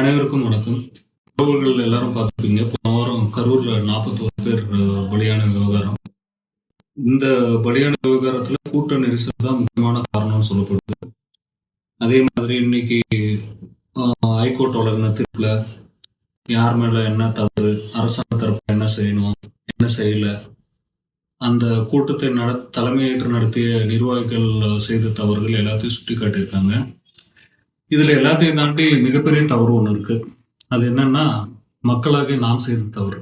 அனைவருக்கும் வணக்கம். தகவல்கள் எல்லாரும் பார்த்துருப்பீங்க. போன வாரம் கரூர்ல நாற்பத்தோரு பேர் பலியான விவகாரம். இந்த பலியான விவகாரத்துல கூட்ட நெரிசல் தான் முக்கியமான காரணம்னு சொல்லப்படுது. அதே மாதிரி இன்னைக்கு ஹைகோர்ட் வழங்கின தீர்ப்புல யார் மேல என்ன தவறு அரசாங்க தரப்பு என்ன செய்யணும் என்ன செய்யல அந்த கூட்டத்தை நட தலைமையேற்று நடத்திய நிர்வாகிகள் செய்த தவறுகள் எல்லாத்தையும் சுட்டி காட்டியிருக்காங்க இதில் எல்லாத்தையும் தாண்டி மிகப்பெரிய தவறு ஒன்று இருக்குது அது என்னன்னா மக்களாக நாம் செய்த தவறு.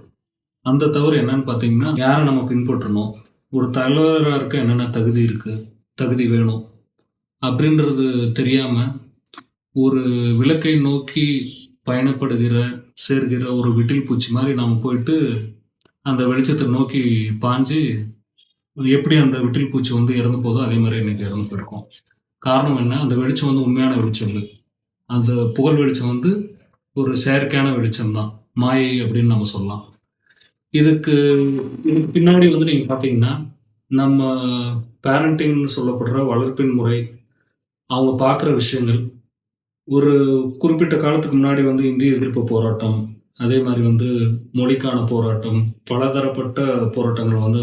அந்த தவறு என்னன்னு பார்த்தீங்கன்னா யாரை நம்ம பின்பற்றணும்? ஒரு தலைவராக இருக்க என்னென்ன தகுதி இருக்குது தகுதி வேணும். அப்படின்றது தெரியாமல் ஒரு விளக்கை நோக்கி பயணப்படுகிற சேர்கிற ஒரு விட்டில் பூச்சி மாதிரி நாம் போயிட்டு அந்த வெளிச்சத்தை நோக்கி பாஞ்சு எப்படி அந்த விட்டில் பூச்சி வந்து இறந்து போதோ அதே மாதிரி இன்னைக்கு இறந்து போயிருக்கோம். காரணம் என்ன? அந்த வெளிச்சம் வந்து உண்மையான வெளிச்சம் இல்லை. அந்த புகழ் வெளிச்சம் வந்து ஒரு செயற்கையான வெளிச்சம் தான் மாயை அப்படின்னு நம்ம சொல்லலாம். இதுக்கு இதுக்கு பின்னாடி வந்து நீங்கள் பார்த்தீங்கன்னா நம்ம பேரண்டிங்னு சொல்லப்படுற வளர்ப்பின் முறை அவங்க பார்க்குற விஷயங்கள் ஒரு குறிப்பிட்ட காலத்துக்கு முன்னாடி வந்து இந்திய எதிர்ப்பு போராட்டம் அதே மாதிரி வந்து மொழிக்கான போராட்டம் பலதரப்பட்ட போராட்டங்கள் வந்து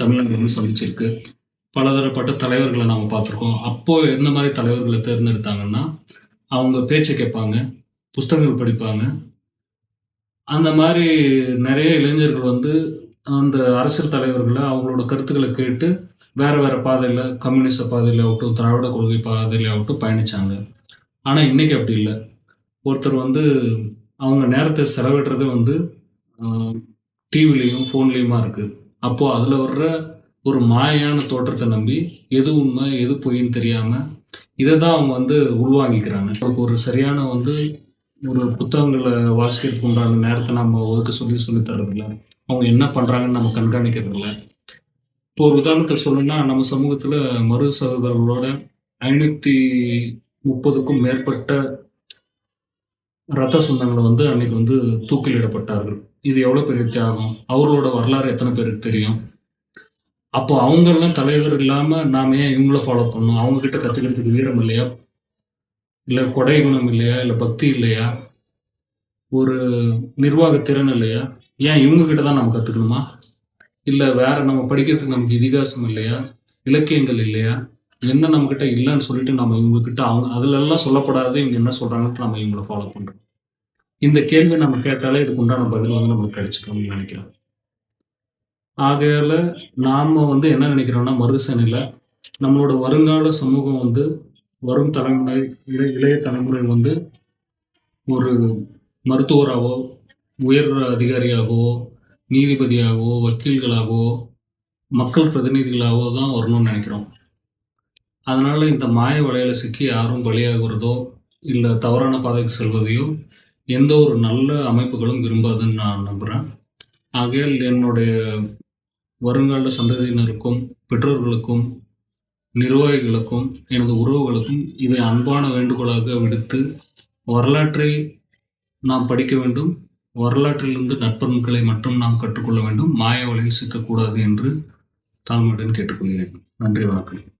தமிழ்நாடு வந்து சந்திச்சிருக்கு. பலதரப்பட்ட தலைவர்களை நாம் பார்த்துருக்கோம். அப்போ எந்த மாதிரி தலைவர்களை தேர்ந்தெடுத்தாங்கன்னா அவங்க பேச்சை கேட்பாங்க புஸ்தகங்கள் படிப்பாங்க. அந்த மாதிரி நிறைய இளைஞர்கள் வந்து அந்த அரசியல் தலைவர்களை அவங்களோட கருத்துக்களை கேட்டு வேறு வேறு பாதையில் கம்யூனிஸ்ட பாதையில் ஆகட்டும் திராவிட கொள்கை பாதையில் ஆகட்டும் பயணித்தாங்க ஆனால் இன்றைக்கி அப்படி இல்லை. ஒருத்தர் வந்து அவங்க நேரத்தை செலவிடுறதே வந்து டிவிலையும் ஃபோன்லேயுமா இருக்குது அப்போது அதில் வர்ற ஒரு மாயான தோற்றத்தை நம்பி எது உண்மை எது பொய்ன்னு தெரியாமல் இதை தான் அவங்க வந்து உள்வாங்கிக்கிறாங்க. அவங்களுக்கு ஒரு சரியான வந்து ஒரு புத்தகங்களை வாசிக்கிறதுக்கு உண்டான நேரத்தை நம்ம ஒதுக்க சொல்லி சொல்லி தரதில்ல அவங்க என்ன பண்ணுறாங்கன்னு நம்ம கண்காணிக்கிறதில்ல. இப்போ ஒரு உதாரணத்துக்கு சொல்லணும்னா நம்ம சமூகத்தில் மறு சகோதரர்களோட ஐநூற்றி முப்பதுக்கும் மேற்பட்ட ரத்த சொந்தங்களை வந்து அன்னைக்கு வந்து தூக்கிலிடப்பட்டார்கள். இது எவ்வளோ பெரிய தியாகம்? அவர்களோட வரலாறு எத்தனை பேருக்கு தெரியும்? அப்போ அவங்கெல்லாம் தலைவர் இல்லாமல் நாம ஏன் இவங்கள ஃபாலோ பண்ணணும்? அவங்கக்கிட்ட கற்றுக்கிறதுக்கு வீரம் இல்லையா? இல்லை கொடை குணம் இல்லையா? இல்லை பக்தி இல்லையா? ஒரு நிர்வாக திறன் இல்லையா? ஏன் இவங்கக்கிட்ட தான் நம்ம கற்றுக்கணுமா இல்லை வேற நம்ம படிக்கிறதுக்கு நமக்கு இதிகாசம் இல்லையா? இலக்கியங்கள் இல்லையா? என்ன நம்மக்கிட்ட இல்லைன்னு சொல்லிட்டு நம்ம இவங்கக்கிட்ட அவங்க அதிலெல்லாம் சொல்லப்படாது. இவங்க என்ன சொல்கிறாங்கன்ட்டு நம்ம இவங்கள ஃபாலோ பண்ணுறோம் இந்த கேள்வி நம்ம கேட்டாலே இதுக்கு உண்டான பதில் வந்து நம்மளுக்கு கிடைச்சிக்கணும்னு நினைக்கிறேன். ஆகையால நாம வந்து என்ன நினைக்கிறோம்னா மறுசனில் நம்மளோட வருங்கால சமூகம் வந்து வரும் தலைமுறை இளைய இளைய தலைமுறை வந்து ஒரு மருத்துவராகவோ உயர் அதிகாரியாகவோ நீதிபதியாகவோ வக்கீல்களாகவோ மக்கள் பிரதிநிதிகளாகவோ தான் வரணும்னு நினைக்கிறோம். அதனால இந்த மாய வலையில சிக்கி யாரும் பலியாகிறதோ இல்லை தவறான பாதைக்கு செல்வதையோ எந்த ஒரு நல்ல அமைப்புகளும் விரும்பாதுன்னு நான் நம்புகிறேன் ஆகையால் என்னுடைய வருங்கால சந்ததியினருக்கும் பெற்றோர்களுக்கும் நிர்வாகிகளுக்கும் எனது உறவுகளுக்கும் இதை அன்பான வேண்டுகோளாக விடுத்து வரலாற்றை நாம் படிக்க வேண்டும். வரலாற்றிலிருந்து நற்பண்புகளை மட்டும் நாம் கற்றுக்கொள்ள வேண்டும். மாய வழியில் சிக்கக்கூடாது என்று தாழ்மையுடன் கேட்டுக்கொள்கிறேன். நன்றி வணக்கம்.